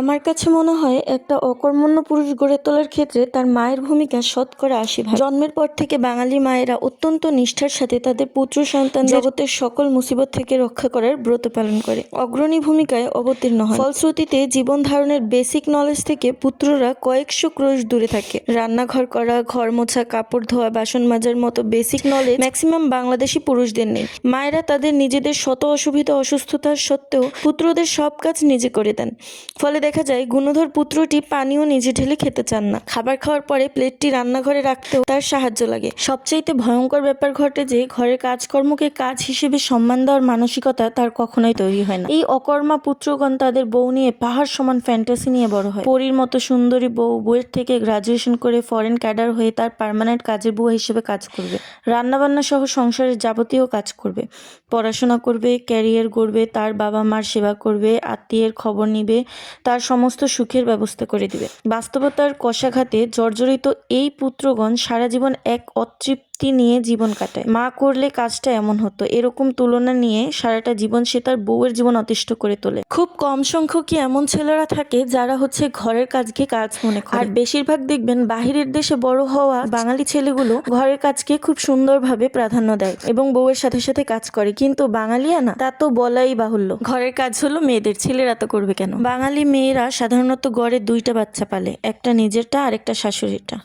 আমার কাছে মনে হয় একটা অকর্মণ্য পুরুষ গড়ে তোলার ক্ষেত্রে তার মায়ের ভূমিকা শতকরা আশি ভাগ জন্মের পর থেকে বাঙালি মায়েরা অত্যন্ত নিষ্ঠার সাথে তাদের পুত্র সন্তান জগতের সকল মুসিবত থেকে রক্ষা করার ব্রত পালন করে। অগ্রণী ভূমিকায় অবতীর্ণ হয়। ফলশ্রুতিতে জীবন ধারণের বেসিক নলেজ থেকে পুত্ররা কয়েকশো ক্রোশ দূরে থাকে। রান্নাঘর করা ঘর মোছা কাপড় ধোয়া বাসন মাজার মতো বেসিক নলেজ ম্যাক্সিমাম বাংলাদেশি পুরুষদের নেই। মায়েরা তাদের নিজেদের শত অসুবিধা অসুস্থতার সত্ত্বেও পুত্রদের সব কাজ নিজে করে দেন। ফলে দেখা যায়, গুণধর পুত্রটি পানিও নিজে ঢেলে খেতে চান না। খাবার খাওয়ার পরে প্লেটটি রান্নাঘরে রাখতেও তার সাহায্য লাগে। সবচাইতে ভয়ঙ্কর ব্যাপার ঘটে যে, ঘরের কাজকর্মকে কাজ হিসেবে সম্মান দেওয়ার মানসিকতা তার কখনোই তৈরি হয় না। এই অকর্মা পুত্রগণ তাদের বউ নিয়ে পাহাড় সমান ফ্যান্টাসি নিয়ে বড় হয়। পরীর মতো সুন্দরী বউ বইয়ের থেকে গ্রাজুয়েশন করে ফরেন ক্যাডার হয়ে তার পার্মানেন্ট কাজের বুয়া হিসেবে কাজ করবে। রান্নাবান্না সহ সংসারের যাবতীয় কাজ করবে। পড়াশোনা করবে, ক্যারিয়ার গড়বে, তার বাবা মার সেবা করবে, আত্মীয়ের খবর নিবে তার সমস্ত সুখের ব্যবস্থা করে দিবে। বাস্তবতার কষাঘাতে জর্জরিত এই পুত্রগণ সারা জীবন এক অতৃপ্তি নিয়ে জীবন কাটায়। মা করলে কাজটা এমন হতো। এরকম তুলনা নিয়ে সারাটা জীবন সে তার বউয়ের জীবন অতিষ্ঠ করে তোলে। খুব কম সংখ্যকই এমন ছেলেরা থাকে যারা হচ্ছে ঘরের কাজকে কাজ মনে করে। আর বেশিরভাগ দেখবেন বাহিরের দেশে বড় হওয়া বাঙালি ছেলেগুলো ঘরের কাজকে খুব সুন্দরভাবে প্রাধান্য দেয় এবং বউয়ের সাথে সাথে কাজ করে। কিন্তু বাঙালিয়ানা তা তো বলাই বাহুল্য। ঘরের কাজ হলো মেয়েদের, ছেলেরা তো করবে কেন? বাঙালি মেয়েরা সাধারণত গড়ে দুইটা বাচ্চা পালে, একটা নিজেরটা আর একটা শাশুড়িটা